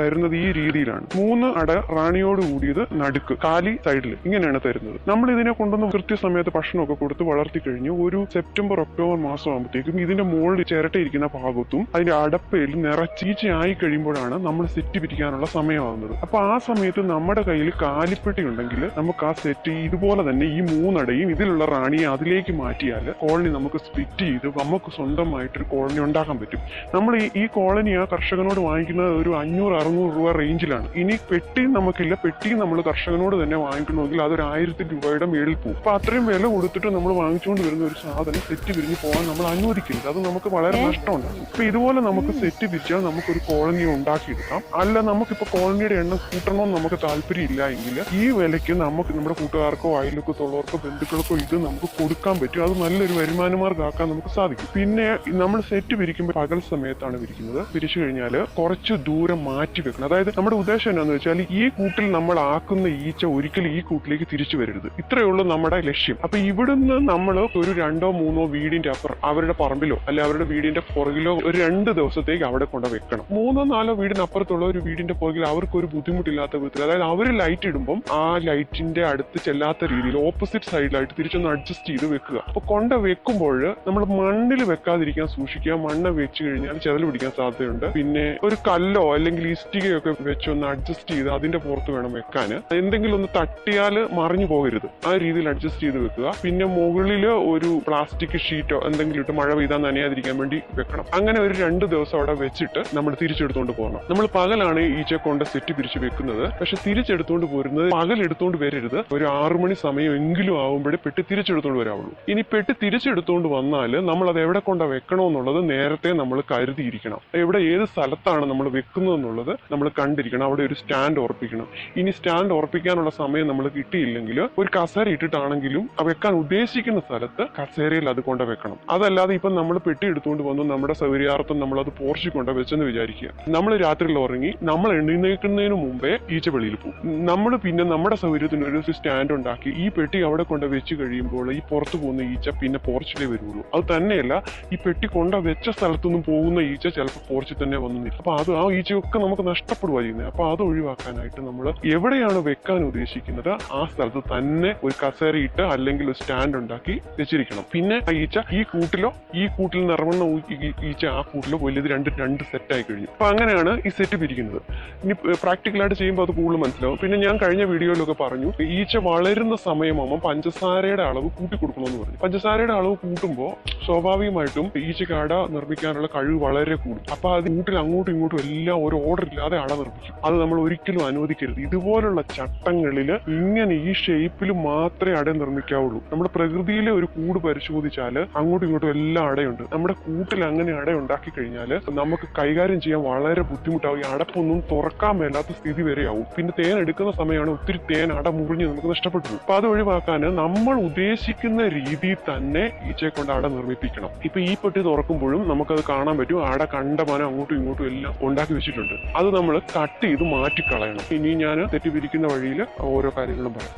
തരുന്നത് ഈ രീതിയിലാണ്. മൂന്ന് അട റാണിയോട് കൂടിയത് നടുക്ക് കാലി സൈഡിൽ ഇങ്ങനെയാണ് തരുന്നത്. നമ്മൾ ഇതിനെ കൊണ്ടുവന്ന് കൃത്യസമയത്ത് ഭക്ഷണമൊക്കെ കൊടുത്ത് വളർത്തി കഴിഞ്ഞ് ഒരു സെപ്റ്റംബർ ഒക്ടോബർ മാസം ആകുമ്പോഴത്തേക്കും ഇതിന്റെ മുകളിൽ ചിരട്ടയിരിക്കുന്ന ഭാഗത്തും അതിന്റെ അടപ്പയിൽ നിറച്ചീച്ചയായി കഴിയുമ്പോഴാണ് നമ്മൾ സെറ്റ് പിരിക്കാനുള്ള സമയമാകുന്നത് അപ്പൊ ആ സമയത്ത് നമ്മുടെ കയ്യിൽ കാലിപ്പെട്ടി ഉണ്ടെങ്കിൽ നമുക്ക് ആ സെറ്റ് ഇതുപോലെ തന്നെ ഈ മൂന്നടയും ഇതിലുള്ള റാണിയെ അതിലേക്ക് മാറ്റിയാൽ കോളനി നമുക്ക് സ്പ്ലിറ്റ് ചെയ്ത് നമുക്ക് സ്വന്തമായിട്ടൊരു കോളനി ഉണ്ടാക്കാൻ പറ്റും. നമ്മൾ ഈ കോളനി ആ കർഷകനോട് വാങ്ങിക്കുന്നത് ഒരു അഞ്ഞൂറ് അറുന്നൂറ് രൂപ റേഞ്ചിലാണ് ഇനി പെട്ടിയും നമുക്കില്ല. പെട്ടിയും നമ്മൾ കർഷകനോട് തന്നെ വാങ്ങിക്കണമെങ്കിൽ അതൊരു ആയിരത്തി രൂപയുടെ മേളിൽ പോകും. അപ്പൊ അത്രയും വില കൊടുത്തിട്ട് നമ്മൾ വാങ്ങിച്ചുകൊണ്ട് വരുന്ന ഒരു സാധനം സെറ്റ് പിരിഞ്ഞ് പോകാൻ നമ്മൾ അനുവദിക്കരുത്. അത് നമുക്ക് വളരെ നഷ്ടമുണ്ടാകും ഇപ്പൊ ഇതുപോലെ നമുക്ക് സെറ്റ് പിരിച്ചാൽ നമുക്കൊരു കോളനി ഉണ്ടാക്കിയെടുക്കാം. അല്ല നമുക്കിപ്പോ കോളനിയുടെ എണ്ണം കൂട്ടണമെന്ന് നമുക്ക് താല്പര്യം ഇല്ല എങ്കിൽ ഈ വിലയ്ക്ക് നമുക്ക് നമ്മുടെ കൂട്ടുകാർക്കോ അയൽവക്കത്തുള്ളവർക്കോ ബന്ധുക്കൾക്കോ ഇത് നമുക്ക് കൊടുക്കാൻ പറ്റും. അത് നല്ലൊരു വരുമാന ആക്കാൻ നമുക്ക് സാധിക്കും. പിന്നെ നമ്മൾ സെറ്റ് പിരിക്കുമ്പോൾ പകൽ സമയത്താണ് പിരിക്കുന്നത് പിരിച്ചു കഴിഞ്ഞാൽ കുറച്ച് ദൂരം മാറ്റി വെക്കണം അതായത് നമ്മുടെ ഉദ്ദേശം എന്താണെന്ന് വെച്ചാൽ ഈ കൂട്ടിൽ നമ്മൾ ആക്കുന്ന ഈച്ച ഒരിക്കലും ഈ കൂട്ടിലേക്ക് തിരിച്ചു വരരുത്. ഇത്രയേ ഉള്ളൂ നമ്മുടെ ലക്ഷ്യം. അപ്പൊ ഇവിടുന്ന് നമ്മൾ ഒരു രണ്ടോ മൂന്നോ വീടിന്റെ അപ്പുറം അവരുടെ പറമ്പിലോ അല്ലെ അവരുടെ വീടിന്റെ പുറകിലോ ഒരു രണ്ട് ദിവസത്തേക്ക് അവിടെ കൊണ്ട് വെക്കണം. മൂന്നോ നാലോ വീടിന് അപ്പുറത്തുള്ള ഒരു വീടിന്റെ പുറകിൽ അവർക്ക് ഒരു ബുദ്ധിമുട്ടില്ലാത്ത വിധത്തിൽ അതായത് അവർ ലൈറ്റ് ഇടുമ്പം ആ ലൈറ്റിന്റെ അടുത്ത് ചെല്ലാത്ത രീതിയിൽ ഓപ്പോസിറ്റ് സൈഡിലായിട്ട് തിരിച്ചൊന്ന് അഡ്ജസ്റ്റ് ചെയ്ത് വെക്കുക. അപ്പൊ കൊണ്ട വെക്കുമ്പോൾ നമ്മൾ മണ്ണിൽ വെക്കാതിരിക്കാൻ സൂക്ഷിക്കുക. മണ്ണ് വെച്ച് കഴിഞ്ഞാൽ ചെതൽ പിടിക്കാൻ സാധ്യതയുണ്ട്. പിന്നെ ഒരു കല്ലോ അല്ലെങ്കിൽ ഇഷ്ടികയൊക്കെ വെച്ചൊന്ന് അഡ്ജസ്റ്റ് ചെയ്ത് അതിന്റെ പുറത്ത് വേണം വെക്കാൻ എന്തെങ്കിലും ഒന്ന് തട്ടിയാൽ മറിഞ്ഞു പോകരുത്. ആ രീതിയിൽ അഡ്ജസ്റ്റ് ചെയ്ത് വെക്കുക. പിന്നെ മുകളിൽ ഒരു പ്ലാസ്റ്റിക് ഷീറ്റോ എന്തെങ്കിലും ഇട്ട് മഴ പെയ്താൽ നനയാതിരിക്കാൻ വേണ്ടി വെക്കണം. അങ്ങനെ ഒരു രണ്ട് ദിവസം അവിടെ വെച്ചിട്ട് നമ്മൾ തിരിച്ചെടുത്തോണ്ട് പോകണം നമ്മൾ പകലാണ് ഈച്ച കൊണ്ട സെറ്റ് പിരിച്ച് വെക്കുന്നത്. പക്ഷെ തിരിച്ചെടുത്തോണ്ട് പോരുന്നത് പകൽ എടുത്തോണ്ട് വരരുത്. ഒരു ആറുമണി സമയം എങ്കിലും ആവുമ്പോഴേ പെട്ടി തിരിച്ചെടുത്തോണ്ട് വരാവുള്ളൂ. ഇനി പെട്ടി തിരിച്ചെടുത്തോണ്ട് വന്നാൽ നമ്മൾ അത് എവിടെ കൊണ്ടാ വെക്കണമെന്നുള്ളത് നേരത്തെ നമ്മൾ കരുതിയിരിക്കണം. എവിടെ ഏത് സ്ഥലത്താണ് നമ്മൾ വെക്കുന്നത് എന്നുള്ളത് നമ്മൾ കണ്ടിരിക്കണം അവിടെ ഒരു സ്റ്റാൻഡ് ഉറപ്പിക്കണം. ഇനി സ്റ്റാൻഡ് ഉറപ്പിക്കാനുള്ള സമയം നമ്മൾ കിട്ടിയില്ലെങ്കിൽ ഒരു കസേര ഇട്ടിട്ടാണെങ്കിലും വെക്കാൻ ഉദ്ദേശിക്കുന്ന സ്ഥലത്ത് കസേരയിൽ അത് കൊണ്ട് വെക്കണം. അതല്ലാതെ ഇപ്പം നമ്മൾ പെട്ടി എടുത്തുകൊണ്ട് വന്നു നമ്മുടെ സൗകര്യാർത്ഥം നമ്മൾ അത് പോർച്ചി കൊണ്ട് വെച്ചെന്ന് വിചാരിക്കുക. നമ്മൾ രാത്രിയിൽ ഉറങ്ങി നമ്മൾ എഴുന്നേൽക്കുന്നതിന് മുമ്പേ ഈച്ച വെളിയിൽ പോകും. നമ്മൾ പിന്നെ നമ്മുടെ സൗകര്യത്തിന് ഒരു സ്റ്റാൻഡ് ഉണ്ടാക്കി ഈ പെട്ടി അവിടെ കൊണ്ട് വെച്ച് കഴിയുമ്പോൾ ഈ പുറത്ത് പോകുന്ന ഈച്ച പിന്നെ പോർച്ചിലേ വരുള്ളൂ. അത് തന്നെയല്ല ഈ പെട്ടി കൊണ്ട വെച്ച സ്ഥലത്തുനിന്നും പോകുന്ന ഈച്ച ചിലപ്പോൾ പോർച്ചിൽ തന്നെ വന്നു നിൽക്കും. അപ്പൊ അത് ആ ഈച്ചയൊക്കെ നമുക്ക് നഷ്ടപ്പെടുക ചെയ്യുന്നത് അപ്പൊ അത് ഒഴിവാക്കാനായിട്ട് നമ്മൾ എവിടെയാണ് വെക്കാൻ ഉദ്ദേശിക്കുന്നത്? ആ സ്ഥലത്ത് തന്നെ ഒരു കസേരയിട്ട് അല്ലെങ്കിൽ ഒരു സ്റ്റാൻഡ് ഉണ്ടാക്കി വെച്ചിരിക്കണം. പിന്നെ ഈച്ച ഈ കൂട്ടിലോ ഈ കൂട്ടിൽ നിന്ന് ഈച്ച ആ കൂട്ടിലോ വലിയത് രണ്ട് രണ്ട് സെറ്റായി കഴിഞ്ഞു. അപ്പൊ അങ്ങനെയാണ് ഈ സെറ്റ് പിരിക്കുന്നത്. ഇനി പ്രാക്ടിക്കലായിട്ട് ചെയ്യുമ്പോൾ അത് കൂടുതൽ മനസ്സിലാവും. പിന്നെ ഞാൻ കഴിഞ്ഞ വീഡിയോയിലൊക്കെ പറഞ്ഞു ഈച്ച വളരുന്ന സമയമാകുമ്പോൾ പഞ്ചസാരയുടെ അളവ് കൂട്ടി കൊടുക്കണമെന്ന് പറഞ്ഞു. പഞ്ചസാരയുടെ അളവ് കൂട്ടുമ്പോൾ സ്വാഭാവികമായിട്ടും ഈച്ചക്കാട നിർമ്മിക്കാനുള്ള കഴിവ് വളരെ കൂടും. അപ്പൊ അത് കൂട്ടിൽ അങ്ങോട്ടും ഇങ്ങോട്ടും എല്ലാം ഒരു ഓർഡർ ഇല്ലാതെ അട നിർമ്മിക്കും അത് നമ്മൾ ഒരിക്കലും അനുവദിക്കരുത്. ഇതുപോലുള്ള ചട്ടങ്ങളിൽ ഇങ്ങനെ ഈ ഷേപ്പിൽ മാത്രമേ അട നിർമ്മിക്കാവുള്ളൂ. നമ്മുടെ പ്രകൃതിയിലെ ഒരു കൂട് പരിശോധിച്ചാൽ അങ്ങോട്ടും ഇങ്ങോട്ടും എല്ലാം അടയുണ്ട്. നമ്മുടെ കൂട്ടിൽ അങ്ങനെ അട ഉണ്ടാക്കി കഴിഞ്ഞാൽ നമുക്ക് കൈകാര്യം ചെയ്യാൻ വളരെ ബുദ്ധിമുട്ടാവും. ഈ അടപ്പൊന്നും തുറക്കാൻ മേലാത്ത സ്ഥിതി വരെയാവും. പിന്നെ തേൻ എടുക്കുന്ന സമയമാണ് ഒത്തിരി തേൻ അട മുറിഞ്ഞ് നമുക്ക് നഷ്ടപ്പെട്ടു. അപ്പൊ അത് ഒഴിവാക്കാൻ നമ്മൾ ഉദ്ദേശിക്കുന്ന രീതിയിൽ തന്നെ ഈച്ചയെ കൊണ്ട് അട നിർമ്മിപ്പിക്കണം. ഇപ്പൊ ഈ പെട്ടി തുറക്കുമ്പോഴും നമുക്കത് കാണാൻ പറ്റും. അട കണ്ടമാനം അങ്ങോട്ടും ഇങ്ങോട്ടും എല്ലാം ഉണ്ടാക്കി വെച്ചിട്ടുണ്ട്. അത് നമ്മൾ കട്ട് ചെയ്ത് മാറ്റിക്കളയണം. ഇനി ഞാൻ തെറ്റിപ്പിരിക്കുന്ന വഴിയിൽ ഓരോ കാര്യങ്ങളും പറയാം.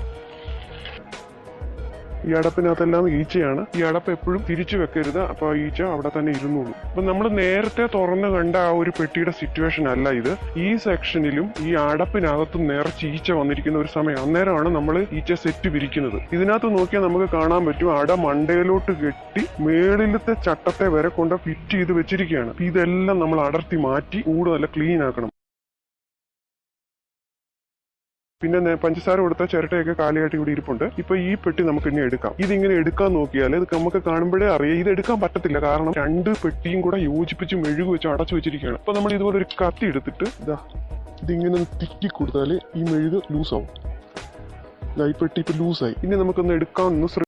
ഈ അടപ്പിനകത്തെല്ലാം ഈച്ചയാണ്. ഈ അടപ്പ് എപ്പോഴും തിരിച്ചു വെക്കരുത്. അപ്പൊ ആ ഈച്ച അവിടെ തന്നെ ഇരുന്നോളൂ. അപ്പൊ നമ്മൾ നേരത്തെ തുറന്നു കണ്ട ആ ഒരു പെട്ടിയുടെ സിറ്റുവേഷൻ അല്ല ഇത്. ഈ സെക്ഷനിലും ഈ അടപ്പിനകത്തും നേരെ ഈച്ച വന്നിരിക്കുന്ന ഒരു സമയം. അന്നേരമാണ് നമ്മൾ ഈച്ച സെറ്റ് പിരിക്കുന്നത്. ഇതിനകത്ത് നോക്കിയാൽ നമുക്ക് കാണാൻ പറ്റും അട മണ്ടയിലോട്ട് കെട്ടി മേളിലത്തെ ചട്ടത്തെ വരെ കൊണ്ട് ഫിറ്റ് ചെയ്ത് വെച്ചിരിക്കുകയാണ്. ഇതെല്ലാം നമ്മൾ അടർത്തി മാറ്റി കൂട് നല്ല ക്ലീൻ ആക്കണം. പിന്നെ പഞ്ചസാര കൊടുത്ത ചിരട്ടയൊക്കെ കാലിയായിട്ട് ഇവിടെ ഇരിപ്പുണ്ട്. ഇപ്പൊ ഈ പെട്ടി നമുക്ക് ഇനി എടുക്കാം. ഇത് ഇങ്ങനെ എടുക്കാൻ നോക്കിയാൽ ഇത് നമുക്ക് കാണുമ്പോഴേ അറിയാം. ഇത് എടുക്കാൻ പറ്റത്തില്ല. കാരണം രണ്ട് പെട്ടിയും കൂടെ യോജിപ്പിച്ച് മെഴുകു വെച്ച് അടച്ചു വെച്ചിരിക്കുകയാണ്. അപ്പൊ നമ്മൾ ഇതുപോലെ ഒരു കത്തി എടുത്തിട്ട് ഇതാ ഇതിങ്ങനെ ഒന്ന് തിക്കി കൊടുത്താൽ ഈ മെഴുക് ലൂസാവും ഈ പെട്ടി ഇപ്പൊ ലൂസായി ഇനി നമുക്കൊന്ന് എടുക്കാമെന്ന്